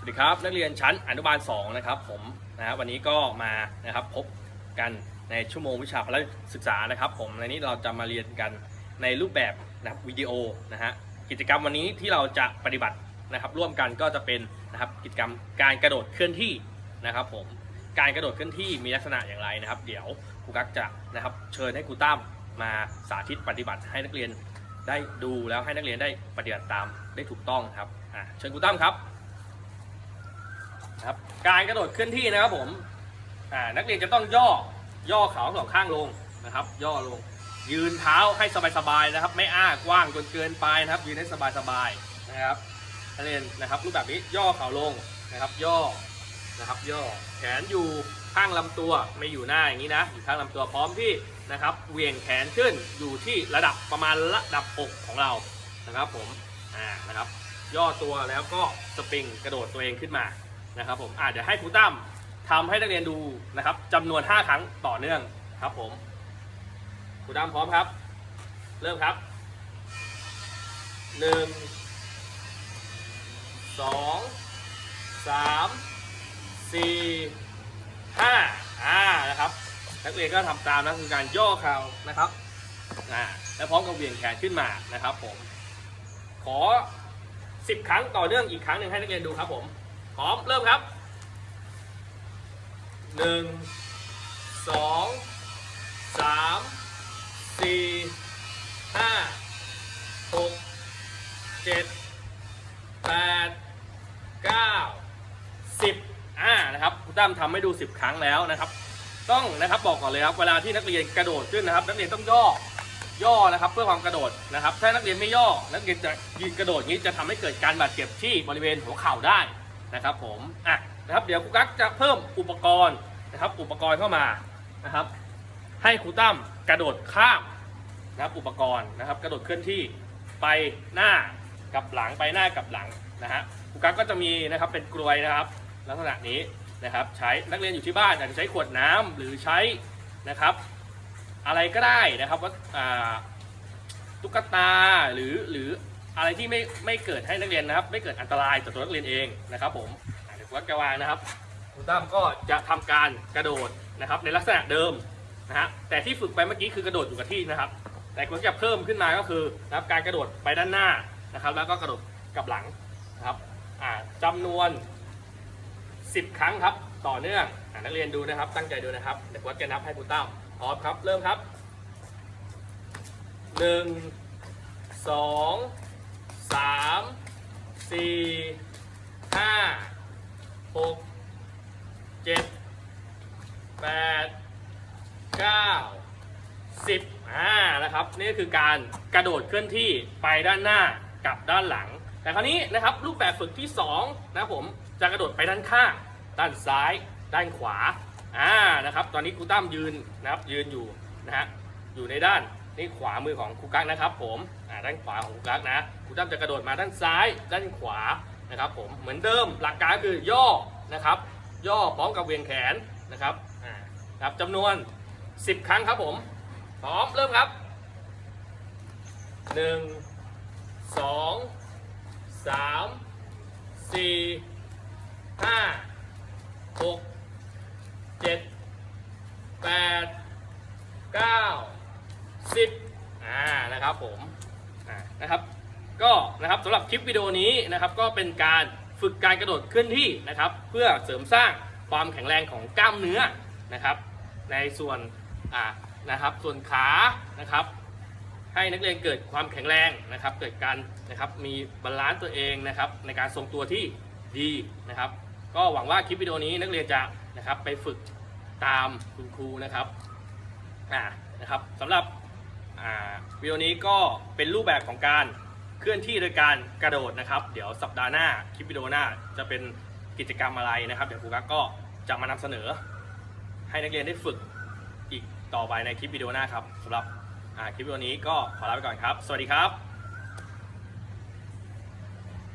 สวัสดีครับ นักเรียนชั้นอนุบาล 2 นะครับผมนะฮะวันนี้ก็มานะครับพบกันในชั่วโมงวิชาพละศึกษานะครับ ผมในนี้เราจะมาเรียนกันในรูปแบบนะครับวิดีโอนะฮะกิจกรรมวันนี้ที่เราจะปฏิบัตินะครับ ร่วมกันก็จะเป็นนะครับกิจกรรมการกระโดดเคลื่อนที่นะครับ ผมการกระโดดเคลื่อนที่มีลักษณะอย่างไรนะครับ เดี๋ยวครูกักจะนะครับ เชิญให้ครูตั้มมาสาธิตปฏิบัติให้นักเรียนได้ดูแล้วให้นักเรียนได้ปฏิบัติตามได้ถูกต้องครับอะเชิญครูตั้มครับ นะครับ การกระโดดเคลื่อนที่นะครับผมนักเรียนจะต้องย่อย่อเข่าสองข้างลงนะครับ ย่อลง ยืนเท้าให้สบายๆนะครับ ไม่อ้ากว้างจนเกินไปนะครับ ยืนให้สบายๆนะครับนักเรียนนะครับรูปแบบนี้ย่อเข่าลงนะครับ ย่อนะครับ ย่อแขนอยู่ข้างลำตัวไม่อยู่หน้าอย่างนี้นะ อยู่ข้างลำตัวพร้อมที่นะครับเหวี่ยงแขนขึ้นอยู่ที่ระดับประมาณระดับอกของเรานะครับผมอ่านะครับ ย่อตัวแล้วก็สปริงกระโดดตัวเองขึ้นมา นะครับผมอะเดี๋ยวให้ครูตั้มทำให้นักเรียนดูนะครับจำนวน 5 ครั้งต่อเนื่องครับผมครูตั้มพร้อมครับ เริ่มครับ 1 2 3 4 5อ่านะครับนักเรียนก็ทำตามนะคือการย่อเข่านะครับอ่าแล้วพร้อมกับเหวี่ยงแขนขึ้นมานะครับผมขอ 10 ครั้งต่อเนื่องอีกครั้งหนึ่งให้นักเรียนดูครับผม พร้อมเริ่มครับหนึ่งสองสามสี่ห้าหกเจ็ดแปดเก้าสิบอ่านะครับคุณตั้มทำให้ดู10ครั้งแล้วนะครับ ต้องนะครับบอกก่อนเลยครับเวลาที่นักเรียนกระโดดขึ้นนะครับ นักเรียนต้องย่อย่อนะครับเพื่อความกระโดดนะครับ ถ้านักเรียนไม่ย่อ นักเรียนจะยืนกระโดดอย่างนี้จะทำให้เกิดการบาดเจ็บที่บริเวณหัวเข่าได้ นะครับผมอะนะครับเดี๋ยวครูกั๊กจะเพิ่มอุปกรณ์นะครับ อุปกรณ์เข้ามานะครับ ให้ครูตั้มกระโดดข้ามนะครับอุปกรณ์นะครับ กระโดดเคลื่อนที่ไปหน้ากับหลังไปหน้ากับหลังนะฮะครูกั๊กก็จะมีนะครับเป็นกลวยนะครับ ลักษณะนี้นะครับ ใช้นักเรียนอยู่ที่บ้านอาจจะใช้ขวดน้ำหรือใช้นะครับ อะไรก็ได้นะครับว่าอ่าตุ๊กตาหรือหรือ อะไรที่ไม่ไม่เกิดให้นักเรียนนะครับ ไม่เกิดอันตรายต่อตัวนักเรียนเองนะครับ ผมเดี๋ยววัดกวางนะครับคุณตั้มก็จะทำการกระโดดนะครับ ในลักษณะเดิมนะฮะแต่ที่ฝึกไปเมื่อกี้คือกระโดดอยู่กับที่นะครับ แต่คุณจะเพิ่มขึ้นมาก็คือนะครับการกระโดดไปด้านหน้านะครับ แล้วก็กระโดดกลับหลังนะครับอ่าจำนวน 10 ครั้งครับต่อเนื่องอนักเรียนดูนะครับ ตั้งใจดูนะครับเดี๋ยววัดจะนับให้คุณตั้มพร้อมครับ เริ่มครับหนึ่งสอง สี่ห้าหกเจ็ดแปดเก้าสิบอ่านะครับนี่คือการกระโดดเคลื่อนที่ไปด้านหน้ากับด้านหลัง แต่คราวนี้นะครับรูปแบบฝึกที่2นะผมจะกระโดดไปด้านข้างด้านซ้าย ด้านขวาอ่านะครับ ตอนนี้ครูตั้มยืนนะครับยืนอยู่นะฮะอยู่ในด้าน นี่ขวามือของครูกั๊กนะครับ ผมอ่าด้านขวาของครูกั๊กนะครูตั้มจะกระโดดมาด้านซ้าย ด้านขวานะครับ ผมเหมือนเดิมหลักการคือย่อนะครับ ย่อพร้อมกับเวียงแขนนะครับอ่าครับจำนวน 10 ครั้งครับผมพร้อมเริ่มครับ 1 2 3 4 5 6 7 8 9 10อ่านะครับผมอ่านะครับก็นะครับสำหรับคลิปวิดีโอนี้นะครับก็เป็นการฝึกการกระโดดเคลื่อนที่นะครับ เพื่อเสริมสร้างความแข็งแรงของกล้ามเนื้อนะครับ ในส่วนอ่านะครับส่วนขานะครับ ให้นักเรียนเกิดความแข็งแรงนะครับ เกิดการนะครับมีบาลานซ์ตัวเองนะครับ ในการทรงตัวที่ดีนะครับ ก็หวังว่าคลิปวิดีโอนี้นักเรียนจะนะครับไปฝึกตามคุณครูนะครับอ่านะครับสำหรับ วิดีโอนี้ก็เป็นรูปแบบของการเคลื่อนที่โดยการกระโดดนะครับ เดี๋ยวสัปดาห์หน้าคลิปวิดีโอหน้าจะเป็นกิจกรรมอะไรนะครับ เดี๋ยวครูกั๊กก็จะมานำเสนอ ให้นักเรียนได้ฝึกอีกต่อไปในคลิปวิดีโอหน้าครับสำหรับคลิปวิดีโอนี้ก็ขอลาไปก่อนครับ สวัสดีครับ